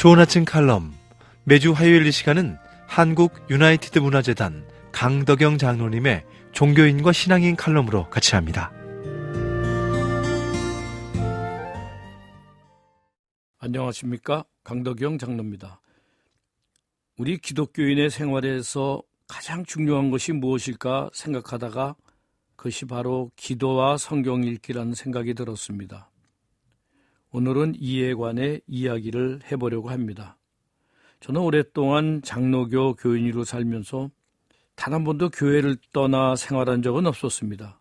좋은 아침 칼럼 매주 화요일 이 시간은 한국 유나이티드 문화재단 강덕영 장로님의 종교인과 신앙인 칼럼으로 같이 합니다. 안녕하십니까 강덕영 장로입니다. 우리 기독교인의 생활에서 가장 중요한 것이 무엇일까 생각하다가 그것이 바로 기도와 성경 읽기라는 생각이 들었습니다. 오늘은 이에 관해 이야기를 해보려고 합니다. 저는 오랫동안 장로교 교인으로 살면서 단 한 번도 교회를 떠나 생활한 적은 없었습니다.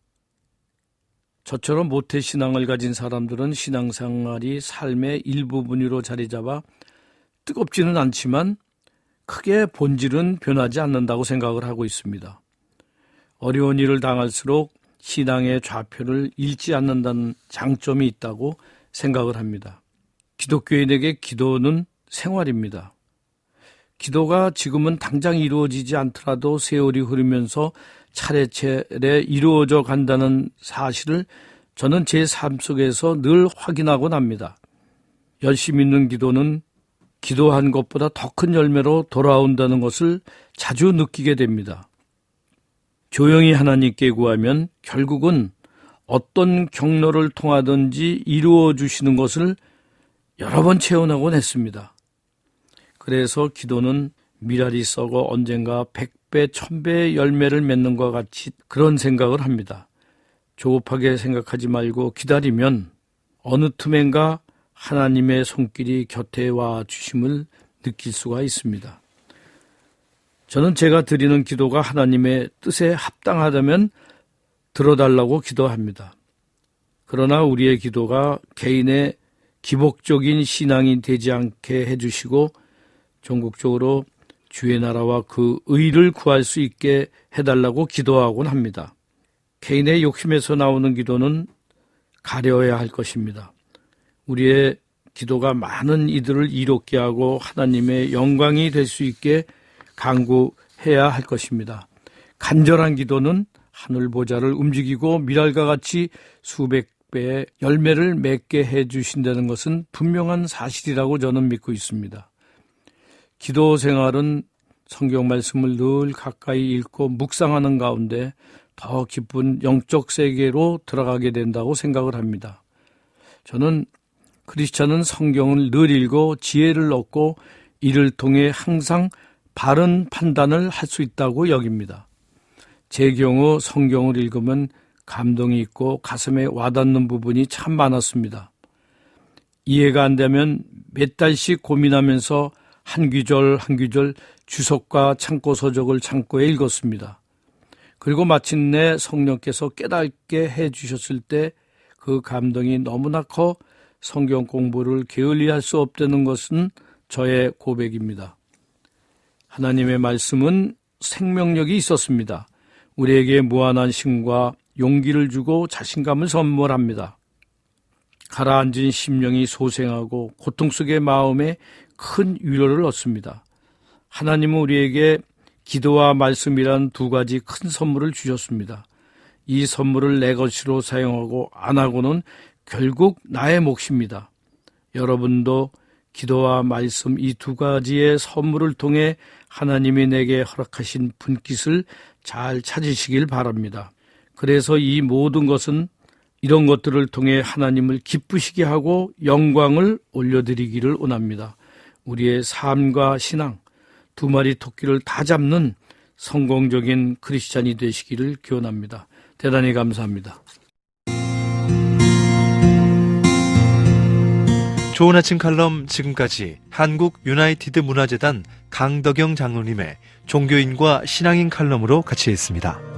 저처럼 모태 신앙을 가진 사람들은 신앙생활이 삶의 일부분으로 자리 잡아 뜨겁지는 않지만 크게 본질은 변하지 않는다고 생각을 하고 있습니다. 어려운 일을 당할수록 신앙의 좌표를 잃지 않는다는 장점이 있다고 생각을 합니다. 기독교인에게 기도는 생활입니다. 기도가 지금은 당장 이루어지지 않더라도 세월이 흐르면서 차례차례 이루어져 간다는 사실을 저는 제 삶 속에서 늘 확인하곤 합니다. 열심히 있는 기도는 기도한 것보다 더 큰 열매로 돌아온다는 것을 자주 느끼게 됩니다. 조용히 하나님께 구하면 결국은 어떤 경로를 통하든지 이루어 주시는 것을 여러 번 체험하곤 했습니다. 그래서 기도는 미랄이 썩어 언젠가 백배, 천배의 열매를 맺는 것 같이 그런 생각을 합니다. 조급하게 생각하지 말고 기다리면 어느 틈엔가 하나님의 손길이 곁에 와 주심을 느낄 수가 있습니다. 저는 제가 드리는 기도가 하나님의 뜻에 합당하다면 들어달라고 기도합니다. 그러나 우리의 기도가 개인의 기복적인 신앙이 되지 않게 해주시고 전국적으로 주의 나라와 그 의를 구할 수 있게 해달라고 기도하곤 합니다. 개인의 욕심에서 나오는 기도는 가려야 할 것입니다. 우리의 기도가 많은 이들을 이롭게 하고 하나님의 영광이 될 수 있게 강구해야 할 것입니다. 간절한 기도는 하늘 보좌를 움직이고 미랄과 같이 수백 배의 열매를 맺게 해 주신다는 것은 분명한 사실이라고 저는 믿고 있습니다. 기도 생활은 성경 말씀을 늘 가까이 읽고 묵상하는 가운데 더 깊은 영적 세계로 들어가게 된다고 생각을 합니다. 저는 크리스천은 성경을 늘 읽고 지혜를 얻고 이를 통해 항상 바른 판단을 할 수 있다고 여깁니다. 제 경우 성경을 읽으면 감동이 있고 가슴에 와닿는 부분이 참 많았습니다. 이해가 안 되면 몇 달씩 고민하면서 한 귀절 한 귀절 주석과 창고 서적을 창고에 읽었습니다. 그리고 마침내 성령께서 깨닫게 해 주셨을 때 그 감동이 너무나 커 성경 공부를 게을리할 수 없다는 것은 저의 고백입니다. 하나님의 말씀은 생명력이 있었습니다. 우리에게 무한한 힘과 용기를 주고 자신감을 선물합니다. 가라앉은 심령이 소생하고 고통 속의 마음에 큰 위로를 얻습니다. 하나님은 우리에게 기도와 말씀이란 두 가지 큰 선물을 주셨습니다. 이 선물을 내 것으로 사용하고 안 하고는 결국 나의 몫입니다. 여러분도 기도와 말씀 이 두 가지의 선물을 통해 하나님이 내게 허락하신 분깃을 잘 찾으시길 바랍니다. 그래서 이 모든 것은 이런 것들을 통해 하나님을 기쁘시게 하고 영광을 올려드리기를 원합니다. 우리의 삶과 신앙, 두 마리 토끼를 다 잡는 성공적인 크리스찬이 되시기를 기원합니다. 대단히 감사합니다. 좋은 아침 칼럼 지금까지 한국 유나이티드 문화재단 강덕영 장로님의 종교인과 신앙인 칼럼으로 같이 했습니다.